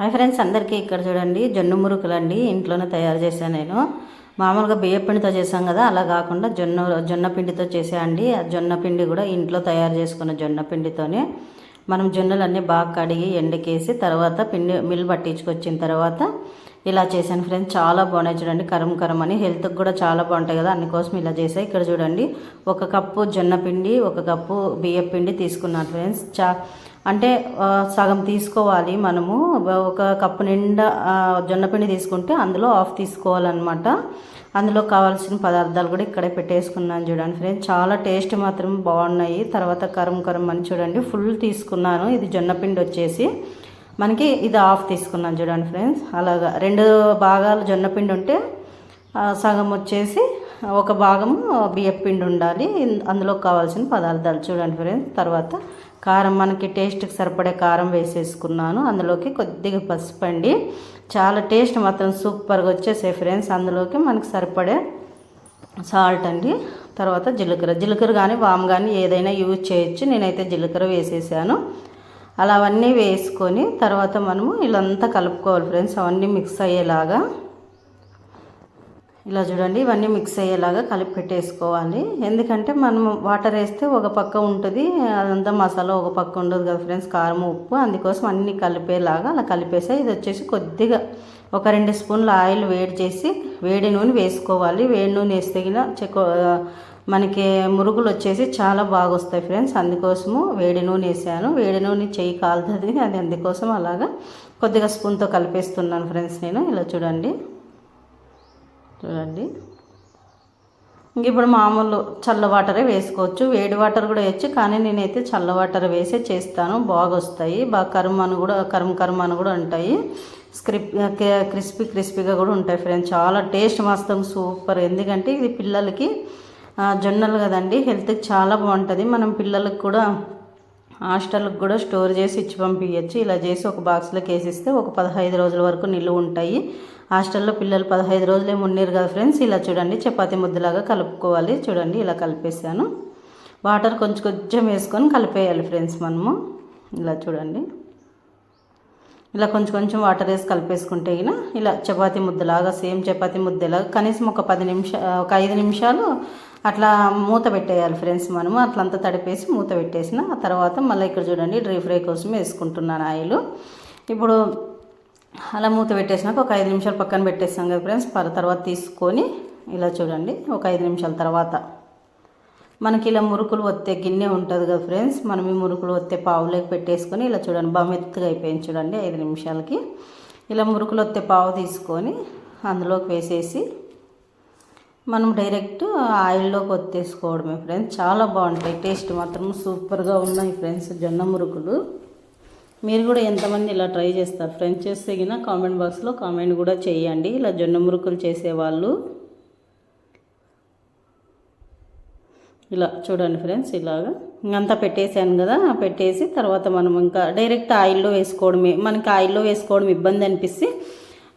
Hi friends అందరికీ ఇక్కడ చూడండి జొన్న మురుకులు అండి ఇంట్లోనే తయారు చేశాను నేను. మామూలుగా బియ్య పిండితో చేసాం కదా అలా కాకుండా జొన్న జొన్న పిండితో చేసా అండి. ఆ జొన్న పిండి కూడా ఇంట్లో తయారు చేసుకున్న జొన్న పిండితోనే. మనం జొన్నలన్నీ బాగా కడిగి ఎండకేసి తర్వాత పిండి మిల్ పట్టించుకొచ్చిన తర్వాత ఇలా చేశాను ఫ్రెండ్స్. చాలా బాగున్నాయి చూడండి కరం కరం అని. హెల్త్కి కూడా చాలా బాగుంటాయి కదా అందుకోసం ఇలా చేసాయి ఇక్కడ చూడండి ఒక కప్పు జొన్న పిండి ఒక కప్పు బియ్య పిండి తీసుకున్నాను ఫ్రెండ్స్. చా అంటే సగం తీసుకోవాలి మనము. ఒక కప్పు నిండా జొన్నపిండి తీసుకుంటే అందులో ఆఫ్ తీసుకోవాలన్నమాట. అందులో కావాల్సిన పదార్థాలు కూడా ఇక్కడే పెట్టేసుకున్నాను చూడండి ఫ్రెండ్స్. చాలా టేస్ట్ మాత్రం బాగున్నాయి. తర్వాత కరం కరం అని చూడండి. ఫుల్ తీసుకున్నాను. ఇది జొన్నపిండి వచ్చేసి. మనకి ఇది ఆఫ్ తీసుకున్నాను చూడండి ఫ్రెండ్స్. అలాగా రెండు భాగాలు జొన్నపిండి ఉంటే సగం వచ్చేసి ఒక భాగము బియ్యం పిండి ఉండాలి. అందులో కావాల్సిన పదార్థాలు చూడండి ఫ్రెండ్స్. తర్వాత కారం మనకి టేస్ట్కి సరిపడే కారం వేసేసుకున్నాను. అందులోకి కొద్దిగా పసుపు అండి. చాలా టేస్ట్ మాత్రం సూపర్గా వచ్చేసాయి ఫ్రెండ్స్ అందులోకి మనకి సరిపడే సాల్ట్ అండి. తర్వాత జీలకర్ర. జీలకర్ర కానీ వామ్ కానీ ఏదైనా యూజ్ చేయొచ్చు. నేనైతే జీలకర్ర వేసేసాను. అలా అవన్నీ వేసుకొని తర్వాత మనము ఇలాంతా కలుపుకోవాలి ఫ్రెండ్స్ అవన్నీ మిక్స్ అయ్యేలాగా ఇలా చూడండి ఇవన్నీ మిక్స్ అయ్యేలాగా కలిపి పెట్టేసుకోవాలి. ఎందుకంటే మనం వాటర్ వేస్తే ఒక పక్క ఉంటుంది అదంతా మసాలా ఒక పక్క ఉండదు కదా ఫ్రెండ్స్ కారం ఉప్పు అందుకోసం అన్నీ కలిపేలాగా అలా కలిపేసా ఇది వచ్చేసి కొద్దిగా ఒక రెండు స్పూన్ల ఆయిల్ వేడి చేసి వేడి నూనె వేసుకోవాలి. వేడి నూనె వేస్తే గిన మనకి మురుగులు వచ్చేసి చాలా బాగా వస్తాయి ఫ్రెండ్స్ అందుకోసము వేడి నూనె వేసాను. వేడి నూనె చెయ్యి కాలుతుంది అది అందుకోసం అలాగా కొద్దిగా స్పూన్తో కలిపేస్తున్నాను ఫ్రెండ్స్ నేను. ఇలా చూడండి. చూడండి. ఇంక ఇప్పుడు మామూలు చల్ల వాటరే వేసుకోవచ్చు. వేడి వాటర్ కూడా వేయచ్చు కానీ నేనైతే చల్ల వాటర్ వేసే చేస్తాను. బాగా వస్తాయి బాగా కరుమను కూడా కరుమ్ కరుమ్ అని కూడా ఉంటాయి. స్క్రిప్ క్రిస్పీ క్రిస్పీగా కూడా ఉంటాయి ఫ్రెండ్స్. చాలా టేస్ట్ మస్తం సూపర్. ఎందుకంటే ఇది పిల్లలకి జొన్నలు కదండి హెల్త్కి చాలా బాగుంటుంది. మనం పిల్లలకు కూడా హాస్టల్కి కూడా స్టోర్ చేసి ఇచ్చి పంపించచ్చు ఇలా చేసి ఒక బాక్స్లోకి వేసిస్తే ఒక పదహైదు రోజుల వరకు నిల్వ ఉంటాయి. హాస్టల్లో పిల్లలు పదహైదు రోజులే ఏమి కదా ఫ్రెండ్స్? ఇలా చూడండి చపాతి ముద్దలాగా కలుపుకోవాలి. చూడండి ఇలా కలిపేసాను వాటర్ కొంచెం కొంచెం వేసుకొని కలిపేయాలి ఫ్రెండ్స్ మనము. ఇలా చూడండి. ఇలా కొంచెం కొంచెం వాటర్ వేసి కలిపేసుకుంటే అయినా ఇలా చపాతి ముద్దలాగా సేమ్ చపాతి ముద్దలాగా కనీసం ఒక పది నిమిషాలు ఒక ఐదు నిమిషాలు అట్లా మూత పెట్టేయాలి ఫ్రెండ్స్ మనము. అట్లంతా తడిపేసి మూత పెట్టేసిన ఆ తర్వాత మళ్ళీ ఇక్కడ చూడండి డ్రై ఫ్రై కోసం వేసుకుంటున్నాను ఆయిల్. ఇప్పుడు అలా మూత పెట్టేసినాక ఒక ఐదు నిమిషాలు పక్కన పెట్టేస్తాం కదా ఫ్రెండ్స్. తర్వాత తీసుకొని ఇలా చూడండి ఒక ఐదు నిమిషాల తర్వాత. మనకి ఇలా మురుకులు వత్తే గిన్నె ఉంటుంది కదా ఫ్రెండ్స్. మనం ఈ మురుకులు వత్తే పావులోకి పెట్టేసుకొని ఇలా చూడండి బమెత్తుగా అయిపోయింది చూడండి ఐదు నిమిషాలకి. ఇలా మురుకులు వత్తే పావు తీసుకొని అందులోకి వేసేసి మనం డైరెక్ట్ ఆయిల్లోకి వత్తేసుకోవడమే ఫ్రెండ్స్. చాలా బాగుంటాయి. టేస్ట్ మాత్రం సూపర్గా ఉన్నాయి ఫ్రెండ్స్ జొన్న మురుకులు. మీరు కూడా ఎంతమంది ఇలా ట్రై చేస్తారు ఫ్రెండ్స్ చేస్తే గిన కామెంట్ బాక్స్లో కామెంట్ కూడా చేయండి. ఇలా జొన్న మురుకులు చేసేవాళ్ళు. ఇలా చూడండి ఫ్రెండ్స్ ఇలాగా. ఇంకంతా పెట్టేసాను కదా పెట్టేసి తర్వాత మనం ఇంకా డైరెక్ట్ ఆయిల్లో వేసుకోవడమే. మనకి ఆయిల్లో వేసుకోవడం ఇబ్బంది అనిపిస్తే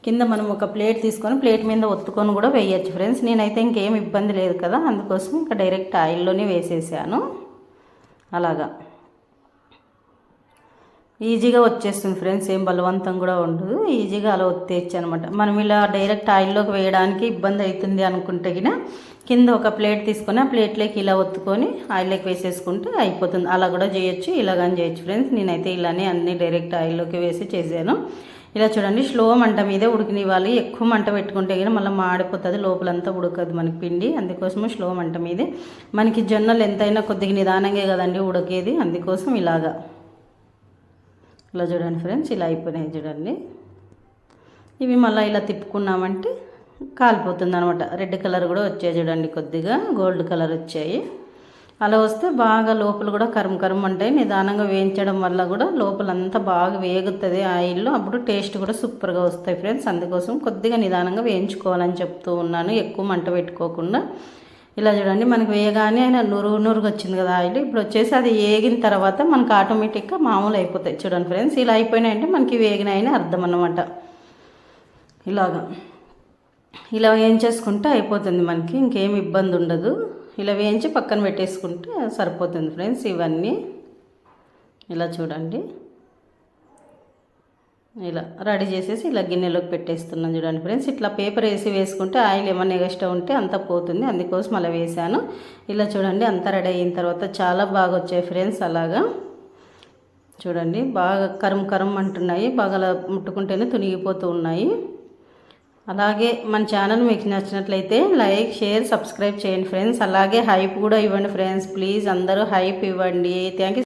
కింద మనం ఒక ప్లేట్ తీసుకొని ప్లేట్ మీద ఒత్తుకొని కూడా వేయచ్చు ఫ్రెండ్స్. నేనైతే ఇంకేం ఇబ్బంది లేదు కదా అందుకోసం ఇంకా డైరెక్ట్ ఆయిల్లోనే వేసేసాను. అలాగా. ఈజీగా వచ్చేస్తుంది ఫ్రెండ్స్ ఏం బలవంతం కూడా ఉండదు. ఈజీగా అలా ఒత్తేయచ్చు అనమాట మనం ఇలా డైరెక్ట్ ఆయిల్లోకి వేయడానికి ఇబ్బంది అవుతుంది అనుకుంటే కింద ఒక ప్లేట్ తీసుకొని ఆ ప్లేట్లోకి ఇలా ఒత్తుకొని ఆయిల్లోకి వేసేసుకుంటే అయిపోతుంది. అలా కూడా చేయొచ్చు ఇలాగని చేయొచ్చు ఫ్రెండ్స్. నేనైతే ఇలానే అన్నీ డైరెక్ట్ ఆయిల్లోకి వేసి చేశాను. ఇలా చూడండి స్లో మంట మీదే ఉడికినివ్వాలి. ఎక్కువ మంట పెట్టుకుంటే కానీ మళ్ళీ మాడిపోతుంది లోపలంతా ఉడకదు మనకి పిండి. అందుకోసము స్లో మంట మీదే. మనకి జొన్నలు ఎంతైనా కొద్దిగా నిదానంగా కదండి ఉడకేది. అందుకోసం ఇలాగా. ఇలా చూడండి ఫ్రెండ్స్ ఇలా అయిపోయినాయి చూడండి. ఇవి మళ్ళీ ఇలా తిప్పుకున్నామంటే కాలిపోతుంది అనమాట రెడ్ కలర్ కూడా వచ్చాయి చూడండి కొద్దిగా. గోల్డ్ కలర్ వచ్చాయి. అలా వస్తే బాగా లోపల కూడా కరం కరం ఉంటాయి. నిదానంగా వేయించడం వల్ల కూడా లోపలంతా బాగా వేగుతుంది ఆయిల్లో. అప్పుడు టేస్ట్ కూడా సూపర్గా వస్తాయి ఫ్రెండ్స్. అందుకోసం కొద్దిగా నిదానంగా వేయించుకోవాలని చెప్తూ ఉన్నాను. ఎక్కువ మంట పెట్టుకోకుండా. ఇలా చూడండి మనకి వేయగానే ఆయన నురుగు నురుగు వచ్చింది కదా ఆయిల్. ఇప్పుడు వచ్చేసి అది వేగిన తర్వాత మనకు ఆటోమేటిక్గా మామూలు అయిపోతాయి. చూడండి ఫ్రెండ్స్ ఇలా అయిపోయినాయంటే మనకి వేగినాయని అర్థం అన్నమాట. ఇలాగా. ఇలా ఏం చేసుకుంటే అయిపోతుంది మనకి. ఇంకేం ఇబ్బంది ఉండదు. ఇలా వేయించి పక్కన పెట్టేసుకుంటే సరిపోతుంది ఫ్రెండ్స్. ఇవన్నీ ఇలా చూడండి. ఇలా రెడీ చేసేసి ఇలా గిన్నెలోకి పెట్టేస్తున్నాను చూడండి ఫ్రెండ్స్. ఇట్లా పేపర్ వేసి వేసుకుంటే ఆయిల్ ఏమన్నా ఎగస్ట్రా ఉంటే అంతా పోతుంది. అందుకోసం అలా వేసాను ఇలా చూడండి అంతా రెడీ అయిన తర్వాత చాలా బాగా వచ్చాయి ఫ్రెండ్స్ అలాగా. చూడండి బాగా కరం కరం అంటున్నాయి. బాగా అలా ముట్టుకుంటేనే తునిగిపోతూ ఉన్నాయి. అలాగే మన ఛానల్ మీకు నచ్చినట్లయితే లైక్ షేర్ సబ్స్క్రైబ్ చేయండి ఫ్రెండ్స్ అలాగే హైప్ కూడా ఇవ్వండి ఫ్రెండ్స్ ప్లీజ్ అందరూ హైప్ ఇవ్వండి. థ్యాంక్